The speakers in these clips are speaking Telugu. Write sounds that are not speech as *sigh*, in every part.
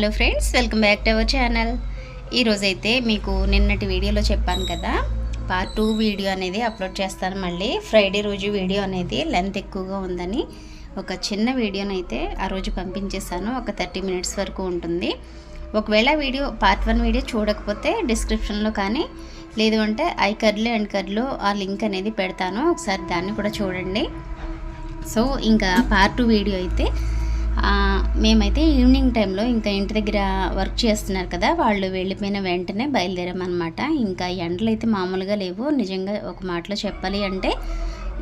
Hello friends welcome back to our channel. ఈరోజైతే మీకు నిన్నటి వీడియోలో చెప్పాను కదా పార్ట్ టూ వీడియో అనేది అప్లోడ్ చేస్తాను. మళ్ళీ ఫ్రైడే రోజు వీడియో అనేది లెంత్ ఎక్కువగా ఉందని ఒక చిన్న వీడియోని అయితే ఆ రోజు పంపించేశాను. ఒక థర్టీ మినిట్స్ వరకు ఉంటుంది. ఒకవేళ వీడియో పార్ట్ వన్ వీడియో చూడకపోతే డిస్క్రిప్షన్లో కానీ లేదు అంటే ఐ కర్లు అండ్ కర్లు ఆ లింక్ అనేది పెడతాను. ఒకసారి దాన్ని కూడా చూడండి. సో ఇంకా పార్ట్ టూ వీడియో అయితే మేమైతే ఈవినింగ్ టైంలో ఇంకా ఇంటి దగ్గర వర్క్ చేస్తున్నారు కదా వాళ్ళు వెళ్ళిపోయిన వెంటనే బయలుదేరామన్నమాట. ఇంకా ఎండలు అయితే మామూలుగా లేవు. నిజంగా ఒక మాటలో చెప్పాలి అంటే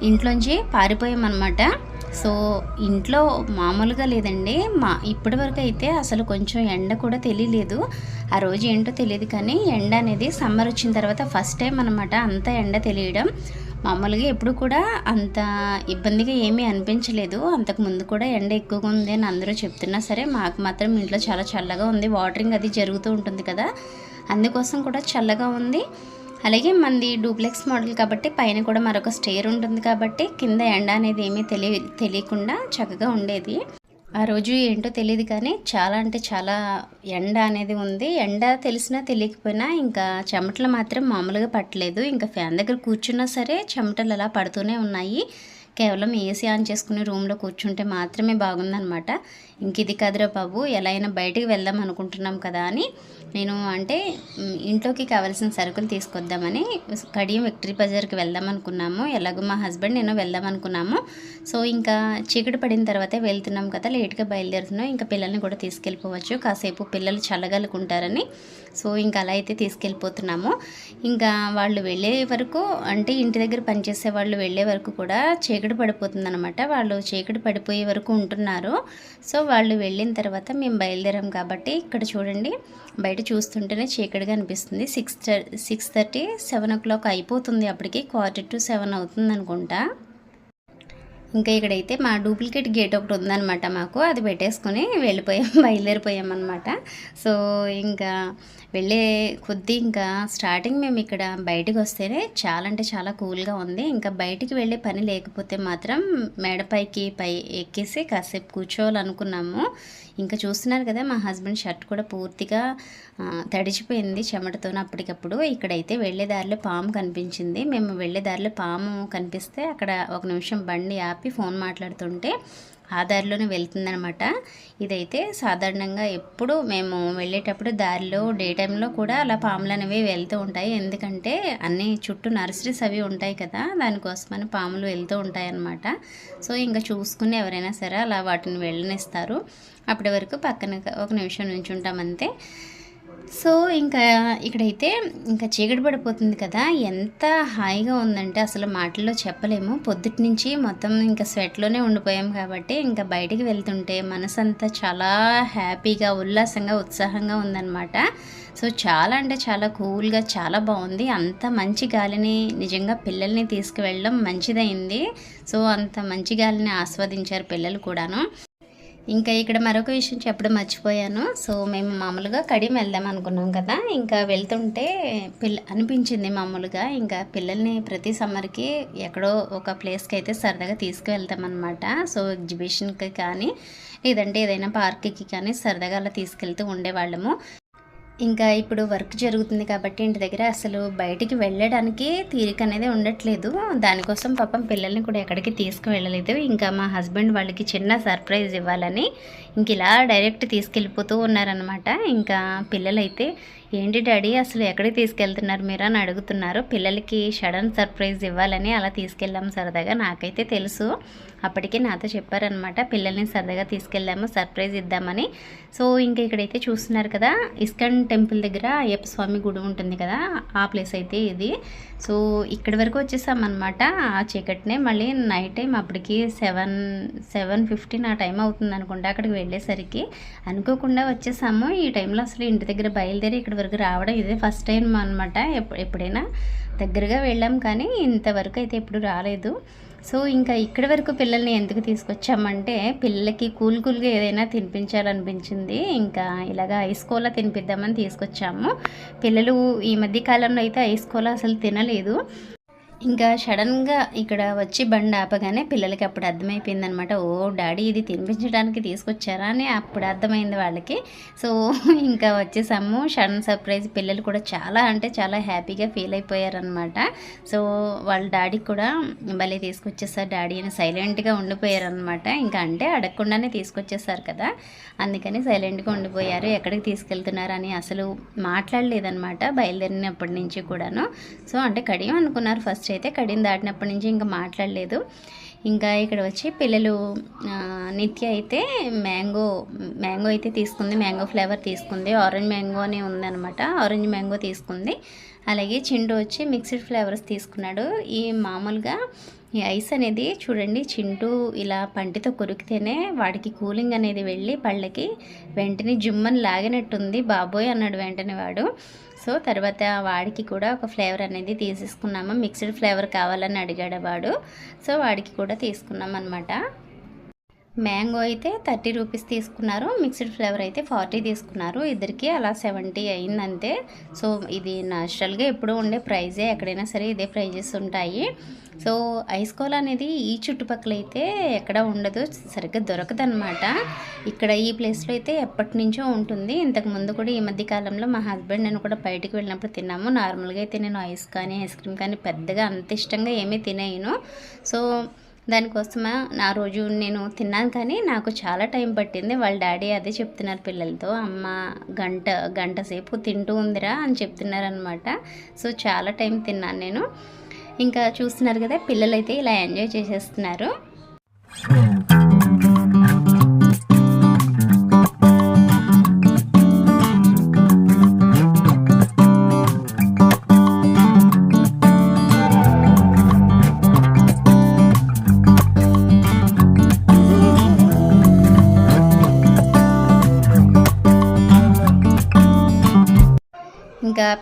ఇంట్లోంచి పారిపోయామన్నమాట. సో ఇంట్లో మామూలుగా లేదండి. మా ఇప్పటి వరకు అయితే అసలు కొంచెం ఎండ కూడా తెలియలేదు. ఆ రోజు ఏంటో తెలియదు కానీ ఎండ అనేది సమ్మర్ వచ్చిన తర్వాత ఫస్ట్ టైం అనమాట అంత ఎండ తెలియడం. మామూలుగా ఎప్పుడు కూడా అంత ఇబ్బందిగా ఏమీ అనిపించలేదు. అంతకు ముందు కూడా ఎండ ఎక్కువగా ఉంది అని అందరూ చెప్తున్నా సరే మాకు మాత్రం ఇంట్లో చాలా చల్లగా ఉంది. వాటరింగ్ అది జరుగుతూ ఉంటుంది కదా అందుకోసం కూడా చల్లగా ఉంది. అలాగే మనది డూప్లెక్స్ మోడల్ కాబట్టి పైన కూడా మరొక స్టేర్ ఉంటుంది కాబట్టి కింద ఎండ అనేది ఏమీ తెలియ తెలియకుండా చక్కగా ఉండేది. ఆ రోజు ఏంటో తెలియదు కానీ చాలా అంటే చాలా ఎండ అనేది ఉంది. ఎండ తెలిసినా తెలియకపోయినా ఇంకా చెమటలు మాత్రం మామూలుగా పట్టలేదు. ఇంకా ఫ్యాన్ దగ్గర కూర్చున్నా సరే చెమటలు అలా పడుతూనే ఉన్నాయి. కేవలం ఏసీ ఆన్ చేసుకుని రూమ్లో కూర్చుంటే మాత్రమే బాగుందనమాట ఇంక ఇది కదరా బాబు ఎలా అయినా బయటికి వెళ్దాం అనుకుంటున్నాం కదా అని నేను అంటే ఇంట్లోకి కావాల్సిన సరుకులు తీసుకొద్దామని కడియం విక్టరీ బజార్కి వెళ్దాం అనుకున్నాము ఎలాగో మా హస్బెండ్ నేను వెళ్దాం అనుకున్నాము సో ఇంకా చీకటి పడిన తర్వాతే వెళ్తున్నాం కదా లేట్గా బయలుదేరుతున్నాం. ఇంకా పిల్లల్ని కూడా తీసుకెళ్ళిపోవచ్చు. కాసేపు పిల్లలు చల్లగలుకుంటారని. సో ఇంకా అలా అయితే తీసుకెళ్ళిపోతున్నాము. ఇంకా వాళ్ళు వెళ్ళే వరకు అంటే ఇంటి దగ్గర పనిచేసే వాళ్ళు వెళ్ళే వరకు కూడా చీకటి పడిపోతుంది అనమాట వాళ్ళు చీకటి పడిపోయే వరకు ఉంటున్నారు. సో వాళ్ళు వెళ్ళిన తర్వాత మేము బయలుదేరాం కాబట్టి ఇక్కడ చూడండి. బయట చూస్తుంటేనే చీకటిగా అనిపిస్తుంది. Six six thirty seven o'clock అయిపోతుంది అప్పటికి. క్వార్టర్ టు సెవెన్ అవుతుంది అనుకుంటా. ఇంకా ఇక్కడైతే మా డూప్లికేట్ గేట్ ఒకటి ఉందన్నమాట మాకు. అది పెట్టేసుకొని వెళ్ళిపోయాం *laughs* బయలుదేరిపోయాం అనమాట సో ఇంకా వెళ్ళే కొద్ది ఇంకా స్టార్టింగ్ మేము ఇక్కడ బయటకు వస్తేనే చాలా అంటే చాలా కూల్గా ఉంది. ఇంకా బయటికి వెళ్ళే పని లేకపోతే మాత్రం మేడపైకి పై ఎక్కేసి కాసేపు కూర్చోవాలనుకున్నాము. ఇంకా చూస్తున్నారు కదా మా హస్బెండ్ షర్ట్ కూడా పూర్తిగా తడిచిపోయింది చెమటతో అప్పటికప్పుడు. ఇక్కడైతే వెళ్ళే దారిలో పాము కనిపించింది. మేము వెళ్ళే దారిలో పాము కనిపిస్తే అక్కడ ఒక నిమిషం బండి ఆపి ఫోన్ మాట్లాడుతుంటే ఆ దారిలోనే వెళ్తుందనమాట ఇదైతే సాధారణంగా ఎప్పుడు మేము వెళ్ళేటప్పుడు దారిలో డే టైంలో కూడా అలా పాములు అనేవి వెళ్తూ ఉంటాయి. ఎందుకంటే అన్ని చుట్టూ నర్సరీస్ అవి ఉంటాయి కదా దానికోసమని పాములు వెళ్తూ ఉంటాయి అన్నమాట సో ఇంకా చూసుకుని ఎవరైనా సరే అలా వాటిని వెళ్ళనిస్తారు. అప్పటి వరకు పక్కన ఒక నిమిషం నుంచి ఉంటామంతే సో ఇంకా ఇక్కడైతే ఇంకా చీకటి పడిపోతుంది కదా. ఎంత హాయిగా ఉందంటే అసలు మాటల్లో చెప్పలేము. పొద్దుటి నుంచి మొత్తం ఇంకా స్వెట్లోనే ఉండిపోయాం కాబట్టి ఇంకా బయటికి వెళ్తుంటే మనసంతా చాలా హ్యాపీగా ఉల్లాసంగా ఉత్సాహంగా ఉందన్నమాట. సో చాలా అంటే చాలా కూల్గా చాలా బాగుంది. అంత మంచి గాలిని నిజంగా పిల్లల్ని తీసుకువెళ్ళడం మంచిదైంది. సో అంత మంచి గాలిని ఆస్వాదించారు పిల్లలు కూడాను. ఇంకా ఇక్కడ మరొక విషయం చెప్పడం మర్చిపోయాను. సో మేము మామూలుగా కడియం వెళ్దాం అనుకున్నాం కదా. ఇంకా వెళ్తుంటే పిల్ల అనిపించింది మామూలుగా. ఇంకా పిల్లల్ని ప్రతి సమ్మర్కి ఎక్కడో ఒక ప్లేస్కి అయితే సరదాగా తీసుకువెళ్తాం అనమాట సో ఎగ్జిబిషన్కి కానీ లేదంటే ఏదైనా పార్క్కి కానీ సరదాగా అలా తీసుకెళ్తూ ఉండేవాళ్ళము. ఇంకా ఇప్పుడు వర్క్ జరుగుతుంది కాబట్టి ఇంటి దగ్గర అసలు బయటికి వెళ్ళడానికి తీరిక అనేది ఉండట్లేదు. దానికోసం పాపం పిల్లల్ని కూడా ఎక్కడికి తీసుకువెళ్ళలేదు. ఇంకా మా హస్బెండ్ వాళ్ళకి చిన్న సర్ప్రైజ్ ఇవ్వాలని ఇంక ఇలా డైరెక్ట్ తీసుకెళ్ళిపోతూ ఉన్నారనమాట ఇంకా పిల్లలైతే ఏంటి డాడీ అసలు ఎక్కడికి తీసుకెళ్తున్నారు మీరు అని అడుగుతున్నారు. పిల్లలకి సడన్ సర్ప్రైజ్ ఇవ్వాలని అలా తీసుకెళ్ళాము సరదాగా. నాకైతే తెలుసు. అప్పటికే నాతో చెప్పారనమాట పిల్లల్ని సరదాగా తీసుకెళ్ళాము సర్ప్రైజ్ ఇద్దామని. సో ఇంకా ఇక్కడైతే చూస్తున్నారు కదా ఇస్కన్ టెంపుల్ దగ్గర అయ్యప్ప స్వామి గుడి ఉంటుంది కదా ఆ ప్లేస్ అయితే ఇది. సో ఇక్కడి వరకు వచ్చేసామన్నమాట ఆ చీకటినే. మళ్ళీ నైట్ టైం అప్పటికి సెవెన్ సెవెన్ ఫిఫ్టీన్ ఆ టైం అవుతుంది అనుకుంటా అక్కడికి వెళ్ళేసరికి. అనుకోకుండా వచ్చేసాము. ఈ టైంలో అసలు ఇంటి దగ్గర బయలుదేరి ఇక్కడ వరకు రావడం ఇదే ఫస్ట్ టైం అనమాట ఎప్పుడైనా దగ్గరగా వెళ్ళాం కానీ ఇంతవరకు అయితే ఎప్పుడు రాలేదు. సో ఇంకా ఇక్కడి వరకు పిల్లల్ని ఎందుకు తీసుకొచ్చామంటే పిల్లలకి కూల్ కూల్గా ఏదైనా తినిపించాలనిపించింది. ఇంకా ఇలాగ ఐస్ కోలా తినిపిద్దామని తీసుకొచ్చాము. పిల్లలు ఈ మధ్య కాలంలో అయితే ఐస్ కోలా అసలు తినలేదు. ఇంకా సడన్గా ఇక్కడ వచ్చి బండి ఆపగానే పిల్లలకి అప్పుడు అర్థమైపోయింది ఓ డాడీ ఇది తినిపించడానికి తీసుకొచ్చారా అని అప్పుడు అర్థమైంది వాళ్ళకి. సో ఇంకా వచ్చేసాము. సడన్ సర్ప్రైజ్ పిల్లలు కూడా చాలా అంటే చాలా హ్యాపీగా ఫీల్ అయిపోయారనమాట. సో వాళ్ళ డాడీ కూడా భలే తీసుకొచ్చేసారు డాడీ అని సైలెంట్గా ఉండిపోయారనమాట. ఇంకా అంటే అడగకుండానే తీసుకొచ్చేసారు కదా. అందుకని సైలెంట్గా ఉండిపోయారు. ఎక్కడికి తీసుకెళ్తున్నారని అసలు మాట్లాడలేదనమాట బయలుదేరినప్పటి నుంచి కూడాను. సో అంటే కడియం అనుకున్నారు ఫస్ట్ అయితే కడియం దాటినప్పటి నుంచి ఇంకా మాట్లాడలేదు. ఇంకా ఇక్కడ వచ్చి పిల్లలు నిత్య అయితే మ్యాంగో మ్యాంగో అయితే తీసుకుంది. మ్యాంగో ఫ్లేవర్ తీసుకుంది. ఆరెంజ్ మ్యాంగో అని ఉందనమాట ఆరెంజ్ మ్యాంగో తీసుకుంది. అలాగే చిండు వచ్చి మిక్స్డ్ ఫ్లేవర్స్ తీసుకున్నాడు. ఈ మామూలుగా ఈ ఐస్ అనేది చూడండి చింటూ ఇలా పంటితో కొరికితేనే వాడికి కూలింగ్ అనేది వెళ్ళి పళ్ళకి వెంటనే జుమ్మని లాగినట్టుంది. బాబోయ్ అన్నాడు వెంటనే వాడు. సో తర్వాత వాడికి కూడా ఒక ఫ్లేవర్ అనేది తీసేసుకున్నాము. మిక్స్డ్ ఫ్లేవర్ కావాలని అడిగాడు వాడు. సో వాడికి కూడా తీసుకున్నాం అనమాట మ్యాంగో అయితే థర్టీ రూపీస్ తీసుకున్నారు. మిక్స్డ్ ఫ్లేవర్ అయితే ఫార్టీ తీసుకున్నారు. ఇద్దరికి అలా సెవెంటీ అయిందంతే. సో ఇది న్యాచురల్గా ఎప్పుడూ ఉండే ప్రైజే. ఎక్కడైనా సరే ఇదే ప్రైజెస్ ఉంటాయి. సో ఐస్ కోల్ అనేది ఈ చుట్టుపక్కల అయితే ఎక్కడ ఉండదు. సరిగ్గా దొరకదనమాట ఇక్కడ ఈ ప్లేస్లో అయితే ఎప్పటి నుంచో ఉంటుంది. ఇంతకు ముందు కూడా ఈ మధ్య కాలంలో మా హస్బెండ్ నేను కూడా బయటికి వెళ్ళినప్పుడు తిన్నాము. నార్మల్గా అయితే నేను ఐస్ కానీ ఐస్ క్రీమ్ కానీ పెద్దగా అంత ఇష్టంగా ఏమీ తినేయను. సో దానికోసమే నా రోజు నేను తిన్నాను కానీ నాకు చాలా టైం పట్టింది. వాళ్ళ డాడీ అదే చెప్తున్నారు పిల్లలతో అమ్మ గంట గంట సేపు తింటూ ఉందిరా అని చెప్తున్నారనమాట. సో చాలా టైం తిన్నాను నేను. ఇంకా చూస్తున్నారు కదా పిల్లలైతే ఇలా ఎంజాయ్ చేసేస్తున్నారు. Hmm.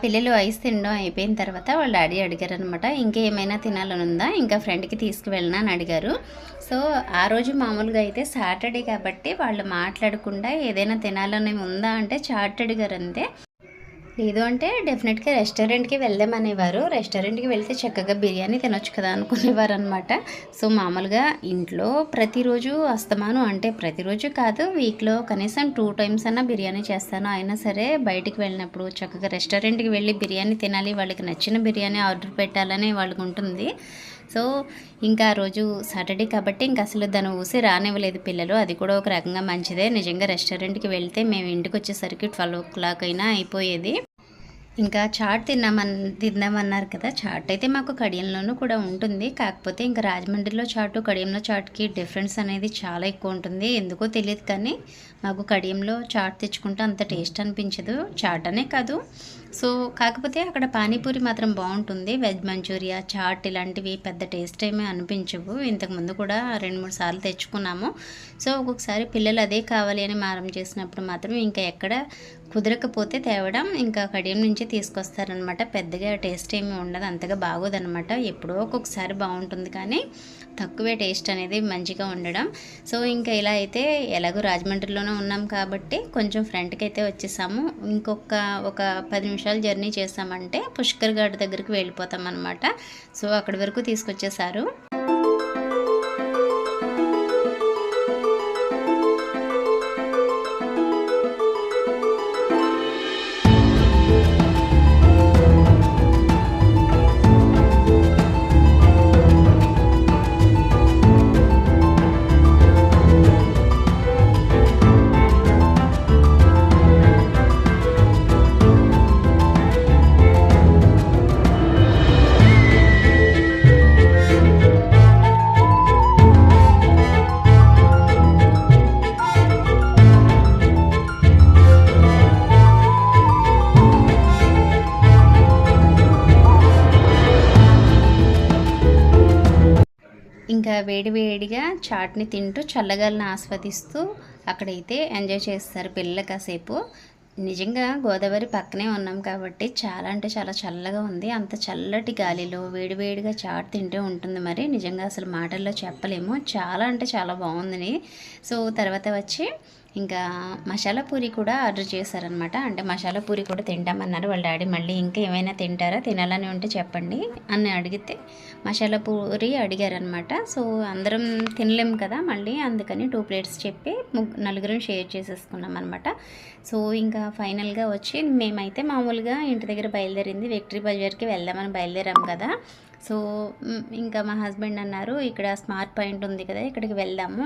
పిల్లలు ఐస్ తినడం అయిపోయిన తర్వాత వాళ్ళ డాడీ అడిగారు అనమాట ఏమైనా తినాలని ఉందా ఇంకా ఫ్రెండ్కి తీసుకువెళ్ళినా? అని అడిగారు. సో ఆ రోజు మామూలుగా అయితే సాటర్డే కాబట్టి వాళ్ళు మాట్లాడకుండా ఏదైనా తినాలని ఉందా అంటే చాట్ అడిగారు అంతే. లేదు అంటే డెఫినెట్గా రెస్టారెంట్కి వెళ్దామనేవారు. రెస్టారెంట్కి వెళ్తే చక్కగా బిర్యానీ తినొచ్చు కదా అనుకునేవారు అనమాట సో మామూలుగా ఇంట్లో ప్రతిరోజు అస్తమాను అంటే ప్రతిరోజు కాదు వీక్లో కనీసం టూ టైమ్స్ అన్నా బిర్యానీ చేస్తాను. అయినా సరే బయటికి వెళ్ళినప్పుడు చక్కగా రెస్టారెంట్కి వెళ్ళి బిర్యానీ తినాలి వాళ్ళకి నచ్చిన బిర్యానీ ఆర్డర్ పెట్టాలని వాళ్ళకు ఉంటుంది. సో ఇంకా ఆ రోజు సాటర్డే కాబట్టి ఇంకా అసలు దాని ఊసి రానివ్వలేదు పిల్లలు. అది కూడా ఒక రకంగా మంచిదే. నిజంగా రెస్టారెంట్కి వెళ్తే మేము ఇంటికి వచ్చేసరికి ట్వెల్వ్ ఓ క్లాక్ అయినా అయిపోయేది. ఇంకా చాట్ తిన్నామన్ తిందామన్నారు కదా చాట్ అయితే మాకు కడియంలోనూ కూడా ఉంటుంది. కాకపోతే ఇంకా రాజమండ్రిలో చాటు కడియంలో చాట్కి డిఫరెన్స్ అనేది చాలా ఎక్కువ ఉంటుంది. ఎందుకో తెలియదు కానీ మాకు కడియంలో చాట్ తెచ్చుకుంటే అంత టేస్ట్ అనిపించదు. చాట్ అనే కాదు. సో కాకపోతే అక్కడ పానీపూరి మాత్రం బాగుంటుంది. వెజ్ మంచూరియా చాట్ ఇలాంటివి పెద్ద టేస్ట్ ఏమీ అనిపించవు. ఇంతకుముందు కూడా రెండు మూడు సార్లు తెచ్చుకున్నాము. సో ఒక్కొక్కసారి పిల్లలు అదే కావాలి అని మారం చేసినప్పుడు మాత్రం ఇంకా ఎక్కడ కుదరకపోతే తేవడం ఇంకా కడియం నుంచి తీసుకొస్తారనమాట. పెద్దగా టేస్ట్ ఏమి ఉండదు. అంతగా బాగోదనమాట. ఎప్పుడో ఒక్కొక్కసారి బాగుంటుంది కానీ తక్కువే టేస్ట్ అనేది మంచిగా ఉండడం. సో ఇంకా ఇలా అయితే ఎలాగో రాజమండ్రిలోనే ఉన్నాం కాబట్టి కొంచెం ఫ్రంట్కి అయితే వచ్చేసాము. ఇంకొక ఒక పది నిమిషాలు జర్నీ చేసామంటే పుష్కర్ ఘాట్ దగ్గరికి వెళ్ళిపోతాం అనమాట సో అక్కడి వరకు తీసుకొచ్చేసారు చాట్ని తింటూ చల్లగాలిని ఆస్వాదిస్తూ అక్కడైతే ఎంజాయ్ చేస్తారు పిల్లలు కాసేపు. నిజంగా గోదావరి పక్కనే ఉన్నాం కాబట్టి చాలా అంటే చాలా చల్లగా ఉంది. అంత చల్లటి గాలిలో వేడివేడిగా చాట్ తింటే ఉంటుంది మరి. నిజంగా అసలు మాటల్లో చెప్పలేము. చాలా అంటే చాలా బాగుంది సో తర్వాత వచ్చి ఇంకా మసాలా పూరి కూడా ఆర్డర్ చేశారనమాట అంటే మసాలా పూరి కూడా తింటామన్నారు. వాళ్ళ డాడీ మళ్ళీ ఇంకా ఏమైనా తింటారా తినాలని ఉంటే చెప్పండి అని అడిగితే మసాలా పూరి అడిగారనమాట సో అందరం తినలేం కదా మళ్ళీ అందుకని టూ ప్లేట్స్ చెప్పి ముగ్గు నలుగురం షేర్ చేసేసుకున్నాం అనమాట సో ఇంకా ఫైనల్గా వచ్చి మేమైతే మామూలుగా ఇంటి దగ్గర బయలుదేరింది. విక్టరీ బజార్కి వెళ్దామని బయలుదేరాం కదా. సో ఇంకా మా హస్బెండ్ అన్నారు ఇక్కడ స్మార్ట్ పాయింట్ ఉంది కదా ఇక్కడికి వెళ్దాము.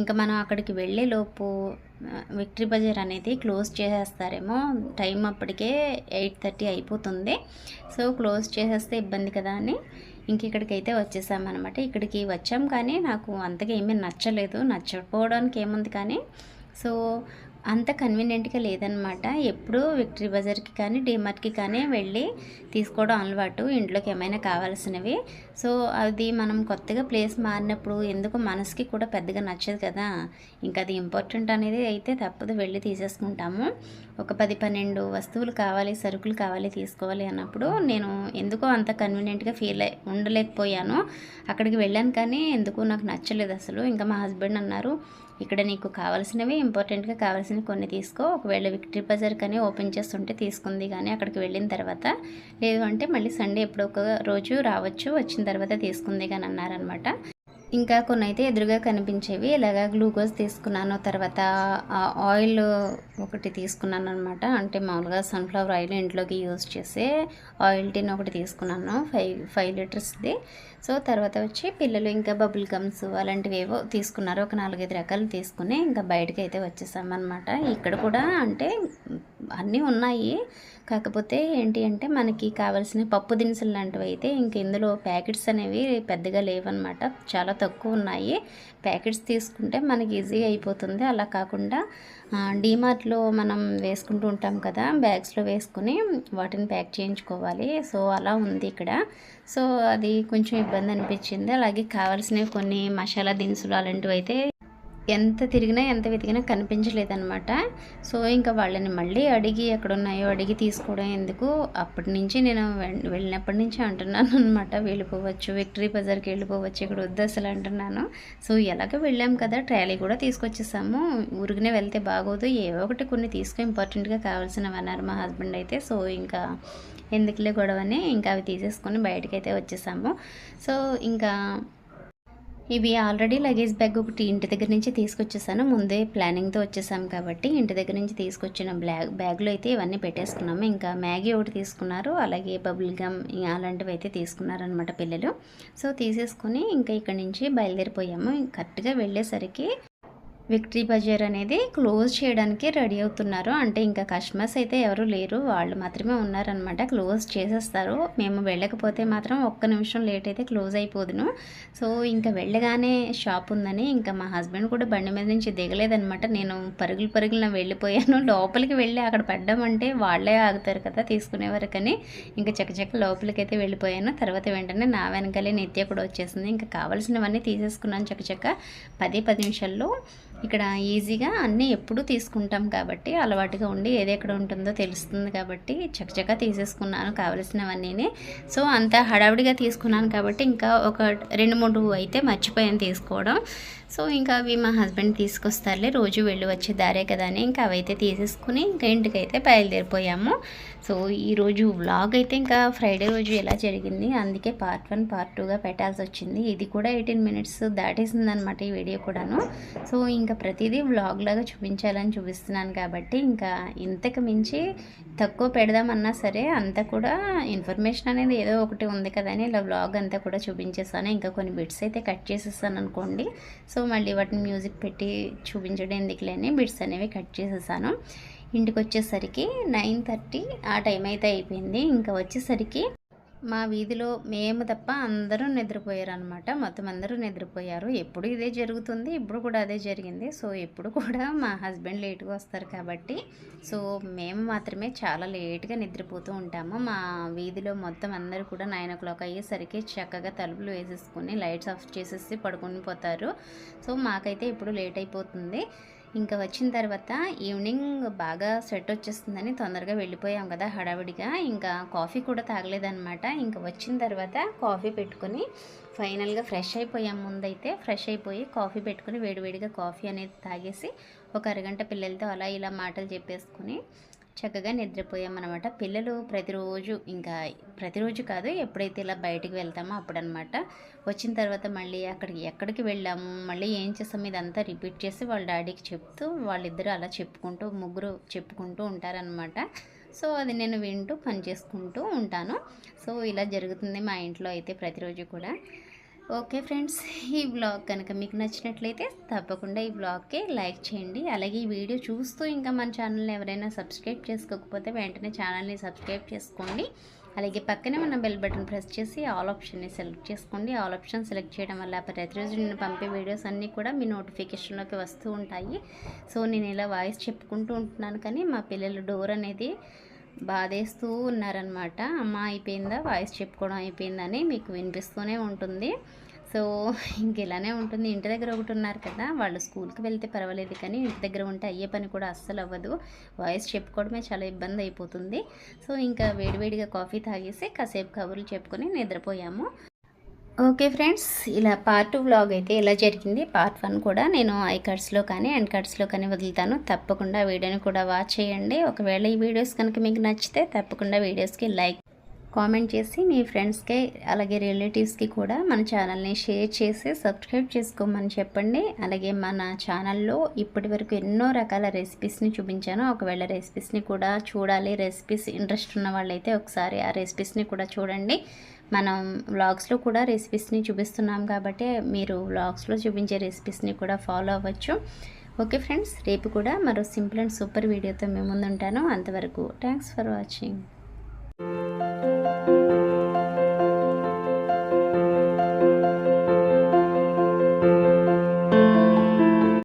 ఇంకా మనం అక్కడికి వెళ్ళే లోపు విక్టరీ బజార్ అనేది క్లోజ్ చేసేస్తారేమో. టైం అప్పటికే ఎయిట్ థర్టీ అయిపోతుంది. సో క్లోజ్ చేసేస్తే ఇబ్బంది కదా అని ఇంక ఇక్కడికైతే వచ్చేసామన్నమాట. ఇక్కడికి వచ్చాం కానీ నాకు అంతగా ఏమీ నచ్చలేదు. నచ్చకపోవడానికి ఏముంది కానీ సో అంత కన్వీనియంట్గా లేదనమాట. ఎప్పుడు విక్టరీ బజార్కి కానీ డిమార్ట్కి కానీ వెళ్ళి తీసుకోవడం అలవాటు. ఇంట్లోకి ఏమైనా కావాల్సినవి. సో అది మనం కొత్తగా ప్లేస్ మారినప్పుడు ఎందుకు మనసుకి కూడా పెద్దగా నచ్చదు కదా. ఇంకా అది ఇంపార్టెంట్ అనేది అయితే తప్పదు. వెళ్ళి తీసేసుకుంటాము. ఒక పది పన్నెండు వస్తువులు కావాలి సరుకులు కావాలి తీసుకోవాలి అన్నప్పుడు నేను ఎందుకో అంత కన్వీనియంట్గా ఫీల్ అయి ఉండలేకపోయాను. అక్కడికి వెళ్ళాను కానీ ఎందుకు నాకు నచ్చలేదు అసలు. ఇంకా మా హస్బెండ్ అన్నారు ఇక్కడ నీకు కావాల్సినవి ఇంపార్టెంట్గా కావాల్సినవి కొన్ని తీసుకో. ఒకవేళ విక్టరీ బజార్ కానీ ఓపెన్ చేస్తుంటే తీసుకుంది కానీ అక్కడికి వెళ్ళిన తర్వాత లేదు అంటే మళ్ళీ సండే ఎప్పుడో ఒక రోజు రావచ్చు వచ్చిన తర్వాత తీసుకుంది కానీ అన్నారనమాట ఇంకా కొన్ని అయితే ఎదురుగా కనిపించేవి. ఇలాగా గ్లూకోజ్ తీసుకున్నాను తర్వాత ఆయిల్ ఒకటి తీసుకున్నాను అనమాట అంటే మామూలుగా సన్ఫ్లవర్ ఆయిల్ ఇంట్లోకి యూజ్ చేసే ఆయిల్ టిన్ ఒకటి తీసుకున్నాను. Five five లీటర్స్ది. సో తర్వాత వచ్చి పిల్లలు ఇంకా బబుల్ గమ్స్ అలాంటివి ఏవో తీసుకున్నారు. ఒక నాలుగైదు రకాలు తీసుకుని ఇంకా బయటకి అయితే వచ్చేసామన్నమాట. ఇక్కడ కూడా అంటే అన్నీ ఉన్నాయి. కాకపోతే ఏంటి అంటే మనకి కావాల్సిన పప్పు దినుసులు లాంటివి అయితే ఇంక ఇందులో ప్యాకెట్స్ అనేవి పెద్దగా లేవన్నమాట. చాలా తక్కువ ఉన్నాయి. ప్యాకెట్స్ తీసుకుంటే మనకి ఈజీగా అయిపోతుంది. అలా కాకుండా డీమార్ట్లో మనం వేసుకుంటూ ఉంటాం కదా బ్యాగ్స్లో వేసుకుని వాటిని ప్యాక్ చేయించుకోవాలి. సో అలా ఉంది ఇక్కడ. సో అది కొంచెం ఇబ్బంది అనిపించింది. అలాగే కావాల్సినవి కొన్ని మసాలా దినుసులు అలాంటివి అయితే ఎంత తిరిగినా ఎంత వెతికినా కనిపించలేదన్నమాట. సో ఇంకా వాళ్ళని మళ్ళీ అడిగి ఎక్కడ ఉన్నాయో అడిగి తీసుకోవడం ఎందుకు అప్పటి నుంచి నేను వెళ్ళినప్పటి నుంచి అంటున్నాను అనమాట వెళ్ళిపోవచ్చు విక్టరీ బజార్కి వెళ్ళిపోవచ్చు ఇక్కడ వద్దు అసలు అంటున్నాను. సో ఎలాగో వెళ్ళాం కదా ట్రాలీ కూడా తీసుకొచ్చేసాము. ఊరికినే వెళ్తే బాగోదు ఏవో ఒకటి కొన్ని తీసుకో ఇంపార్టెంట్గా కావాల్సినవి అన్నారు మా హస్బెండ్ అయితే. సో ఇంకా ఎందుకులే గొడవని ఇంకా అవి తీసేసుకొని బయటకి అయితే వచ్చేసాము. సో ఇంకా ఇవి ఆల్రెడీ లగేజ్ బ్యాగ్ ఒకటి ఇంటి దగ్గర నుంచి తీసుకొచ్చేసాను. ముందే ప్లానింగ్తో వచ్చేసాం కాబట్టి ఇంటి దగ్గర నుంచి తీసుకొచ్చిన బ్లాగ్ బ్యాగ్లో అయితే ఇవన్నీ పెట్టేసుకున్నాము. ఇంకా మ్యాగీ ఒకటి తీసుకున్నారు. అలాగే బబుల్ గమ్ అలాంటివి అయితే తీసుకున్నారనమాట పిల్లలు. సో తీసేసుకొని ఇంకా ఇక్కడి నుంచి బయలుదేరిపోయాము. కరెక్ట్గా వెళ్ళేసరికి విక్టరీ బజార్ అనేది క్లోజ్ చేయడానికి రెడీ అవుతున్నారు. అంటే ఇంకా కస్టమర్స్ అయితే ఎవరు లేరు. వాళ్ళు మాత్రమే ఉన్నారనమాట క్లోజ్ చేసేస్తారు. మేము వెళ్ళకపోతే మాత్రం ఒక్క నిమిషం లేట్ అయితే క్లోజ్ అయిపోదును. సో ఇంకా వెళ్ళగానే షాప్ ఉందని ఇంకా మా హస్బెండ్ కూడా బండి మీద నుంచి దిగలేదనమాట నేను పరుగులు పరుగులు వెళ్ళిపోయాను. *laughs* లోపలికి వెళ్ళి అక్కడ పడ్డామంటే వాళ్ళే ఆగుతారు కదా తీసుకునే వరకని. ఇంకా చక్కచక్క లోపలికి అయితే వెళ్ళిపోయాను. తర్వాత వెంటనే నా వెనకాలే నిత్య కూడా వచ్చేసింది. ఇంకా కావాల్సినవన్నీ తీసేసుకున్నాను చక్కచక్క పది పది నిమిషాల్లో ఇక్కడ ఈజీగా అన్నీ ఎప్పుడు తీసుకుంటాం కాబట్టి అలవాటుగా ఉండి ఏది ఎక్కడ ఉంటుందో తెలుస్తుంది కాబట్టి చక్కచక్క తీసేసుకున్నాను కావలసినవన్నీ సో అంత హడావిడిగా తీసుకున్నాను కాబట్టి ఇంకా ఒక రెండు మూడు అయితే మర్చిపోయాను తీసుకోవడం. సో ఇంకా అవి మా హస్బెండ్ తీసుకొస్తారులే రోజు వెళ్ళి వచ్చే దారే కదా అని ఇంకా అవైతే తీసేసుకుని ఇంకా ఇంటికైతే బయలుదేరిపోయాము. సో ఈరోజు వ్లాగ్ అయితే ఇంకా ఫ్రైడే రోజు ఎలా జరిగింది అందుకే పార్ట్ వన్ పార్ట్ టూగా పెట్టాల్సి వచ్చింది. ఇది కూడా ఎయిటీన్ మినిట్స్ దాటేసింది అనమాట ఈ వీడియో కూడాను. సో ఇంకా ఇంకా ప్రతిదీ వ్లాగ్ లాగా చూపించాలని చూపిస్తున్నాను కాబట్టి ఇంకా ఇంతకు మించి తక్కువ పెడదామన్నా సరే అంతా కూడా ఇన్ఫర్మేషన్ అనేది ఏదో ఒకటి ఉంది కదా అని ఇలా వ్లాగ్ అంతా కూడా చూపించేసాను. ఇంకా కొన్ని బిట్స్ అయితే కట్ చేసేసాను అనుకోండి. సో మళ్ళీ వాటిని మ్యూజిక్ పెట్టి చూపించడం ఎందుకులేని బిట్స్ అనేవి కట్ చేసేసాను. ఇంటికి వచ్చేసరికి నైన్ థర్టీ ఆ టైం అయితే అయిపోయింది. ఇంకా వచ్చేసరికి మా వీధిలో మేము తప్ప అందరూ నిద్రపోయారు అనమాట మొత్తం అందరూ నిద్రపోయారు. ఎప్పుడు ఇదే జరుగుతుంది ఇప్పుడు కూడా అదే జరిగింది. సో ఎప్పుడు కూడా మా హస్బెండ్ లేట్గా వస్తారు కాబట్టి సో మేము మాత్రమే చాలా లేట్గా నిద్రపోతూ ఉంటాము. మా వీధిలో మొత్తం అందరూ కూడా నైన్ ఓ క్లాక్ అయ్యేసరికి చక్కగా తలుపులు వేసేసుకుని లైట్స్ ఆఫ్ చేసేసి పడుకొని పోతారు. సో మాకైతే ఇప్పుడు లేట్ అయిపోతుంది. ఇంకా వచ్చిన తర్వాత ఈవినింగ్ బాగా సెట్ వచ్చేస్తుందని తొందరగా వెళ్ళిపోయాం కదా హడావిడిగా. ఇంకా కాఫీ కూడా తాగలేదన్నమాట. ఇంకా వచ్చిన తర్వాత కాఫీ పెట్టుకొని ఫైనల్గా ఫ్రెష్ అయిపోయాం ముందైతే. ఫ్రెష్ అయిపోయి కాఫీ పెట్టుకొని వేడివేడిగా కాఫీ అనేది తాగేసి ఒక అరగంట పిల్లలతో అలా ఇలా మాటలు చెప్పేసుకుని చక్కగా నిద్రపోయామన్నమాట. పిల్లలు ప్రతిరోజు ఇంకా ప్రతిరోజు కాదు ఎప్పుడైతే ఇలా బయటికి వెళ్తామో అప్పుడనమాట వచ్చిన తర్వాత మళ్ళీ అక్కడికి ఎక్కడికి వెళ్ళాము మళ్ళీ ఏం చేస్తాం ఇదంతా రిపీట్ చేసి వాళ్ళ డాడీకి చెప్తూ వాళ్ళిద్దరూ అలా చెప్పుకుంటూ ముగ్గురు చెప్పుకుంటూ ఉంటారనమాట సో అది నేను వింటూ పని చేసుకుంటూ ఉంటాను. సో ఇలా జరుగుతుంది మా ఇంట్లో అయితే ప్రతిరోజు కూడా. ఓకే ఫ్రెండ్స్ ఈ బ్లాగ్ కనుక మీకు నచ్చినట్లయితే తప్పకుండా ఈ బ్లాగ్కి లైక్ చేయండి. అలాగే ఈ వీడియో చూస్తూ ఇంకా మన ఛానల్ని ఎవరైనా సబ్స్క్రైబ్ చేసుకోకపోతే వెంటనే ఛానల్ని సబ్స్క్రైబ్ చేసుకోండి. అలాగే పక్కనే మన బెల్ బటన్ ప్రెస్ చేసి ఆల్ ఆప్షన్ని సెలెక్ట్ చేసుకోండి. ఆల్ ఆప్షన్ సెలెక్ట్ చేయడం వల్ల ప్రతిరోజు నేను పంపే వీడియోస్ అన్నీ కూడా మీ నోటిఫికేషన్లోకి వస్తూ ఉంటాయి. సో నేను ఇలా వాయిస్ చెప్పుకుంటూ ఉంటున్నాను కానీ మా పిల్లలు డోర్ అనేది బాధేస్తూ ఉన్నారనమాట అమ్మ అయిపోయిందా? వాయిస్ చెప్పుకోవడం అయిపోయిందని మీకు వినిపిస్తూనే ఉంటుంది. సో ఇంక ఇలానే ఉంటుంది. ఇంటి దగ్గర ఒకటి ఉన్నారు కదా వాళ్ళు స్కూల్కి వెళ్తే పర్వాలేదు కానీ ఇంటి దగ్గర ఉంటే అయ్యే పని కూడా అస్సలు అవ్వదు. వాయిస్ చెప్పుకోవడమే చాలా ఇబ్బంది అయిపోతుంది. సో ఇంకా వేడివేడిగా కాఫీ తాగేసి కాసేపు కబుర్లు చెప్పుకొని నిద్రపోయాము. ఓకే ఫ్రెండ్స్ ఇలా పార్ట్ టూ వ్లాగ్ అయితే ఇలా జరిగింది. పార్ట్ వన్ కూడా నేను ఐ కార్డ్స్లో కానీ అండ్ కార్డ్స్లో కానీ వదులుతాను. తప్పకుండా వీడియోని కూడా వాచ్ చేయండి. ఒకవేళ ఈ వీడియోస్ కనుక మీకు నచ్చితే తప్పకుండా వీడియోస్కి లైక్ కామెంట్ చేసి మీ ఫ్రెండ్స్కి అలాగే రిలేటివ్స్కి కూడా మన ఛానల్ని షేర్ చేసి సబ్స్క్రైబ్ చేసుకోమని చెప్పండి. అలాగే మన ఛానల్లో ఇప్పటి వరకు ఎన్నో రకాల రెసిపీస్ని చూపించాను. ఒకవేళ రెసిపీస్ని కూడా చూడాలి రెసిపీస్ ఇంట్రెస్ట్ ఉన్న వాళ్ళైతే ఒకసారి ఆ రెసిపీస్ని కూడా చూడండి. మనం వ్లాగ్స్లో కూడా రెసిపీస్ని చూపిస్తున్నాం కాబట్టి మీరు వ్లాగ్స్లో చూపించే రెసిపీస్ని కూడా ఫాలో అవ్వచ్చు. ఓకే ఫ్రెండ్స్ రేపు కూడా మరో సింపుల్ అండ్ సూపర్ వీడియోతో మేము ముందుంటాను. అంతవరకు థ్యాంక్స్ ఫర్ వాచింగ్.